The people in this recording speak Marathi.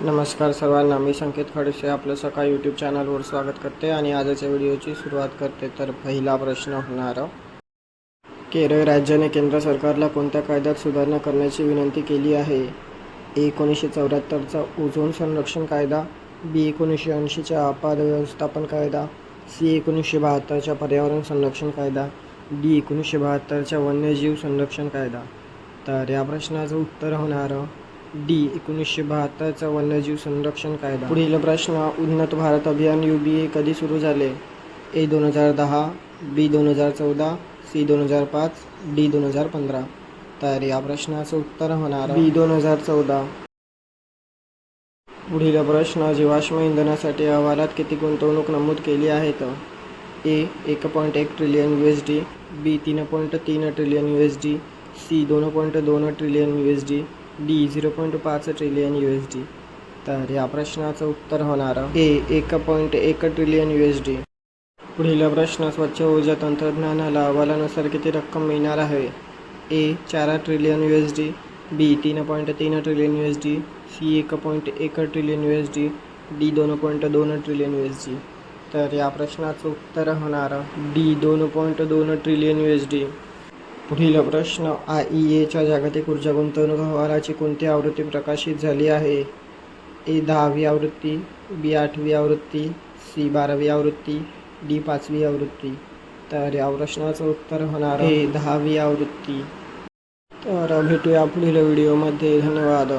नमस्कार सर्वांना. मी संकेत खडसे आपलं सकाळ यूट्यूब चॅनलवर स्वागत करते आणि आजच्या व्हिडिओची सुरुवात करते. तर पहिला प्रश्न होणार. केरळ राज्याने केंद्र सरकारला कोणत्या कायद्यात सुधारणा करण्याची विनंती केली आहे? एकोणीसशे चौऱ्याहत्तरचा ओझोन संरक्षण कायदा बी एकोणीसशे ऐंशीचा आपद व्यवस्थापन कायदा सी एकोणीसशे बहात्तरचा पर्यावरण संरक्षण कायदा डी एकोणीसशे बहात्तरचा वन्यजीव संरक्षण कायदा. तर या प्रश्नाचं उत्तर होणार. डी एकोणीसशे बहात्तरचा वन्यजीव संरक्षण कायदा. पुढील प्रश्न उन्नत भारत अभियान यू बी ए कधी सुरू झाले? ए दोन हजार दहा बी दोन हजार चौदा सी दोन हजार पाच डी दोन हजार पंधरा. तर या प्रश्नाचं उत्तर होणार बी दोन हजार चौदा. पुढील प्रश्न जीवाश्म इंधनासाठी अहवालात किती गुंतवणूक नमूद केली आहेत? ए एक पॉईंट एक trillion U S D B तीन पॉईंट तीन trillion U S D C दोन पॉईंट दोन trillion U S D D zero point पाच ट्रिलियन यू एस डी तर या प्रश्नाचं उत्तर होणार ए एक पॉईंट एक ट्रिलियन यू एस डी पुढील प्रश्न स्वच्छ ऊर्जा तंत्रज्ञानाला अहवालानुसार किती रक्कम मिळणार आहे? ए चार trillion U S D B तीन पॉईंट तीन trillion U S D C एक पॉईंट एक trillion U S D D दोन पॉईंट दोन ट्रिलियन यू एस डी तर या प्रश्नाचं उत्तर होणार डी दोन पॉईंट दोन ट्रिलियन यू एस डी पुढील प्रश्न आय ई एच्या जागतिक ऊर्जा गुंतवणूक अहवालाची कोणती आवृत्ती प्रकाशित झाली आहे? ए दहावी आवृत्ती बी आठवी आवृत्ती सी बारावी आवृत्ती डी पाचवी आवृत्ती. तर या प्रश्नाचं उत्तर होणार आहे दहावी आवृत्ती. तर भेटूया पुढील व्हिडिओमध्ये. धन्यवाद.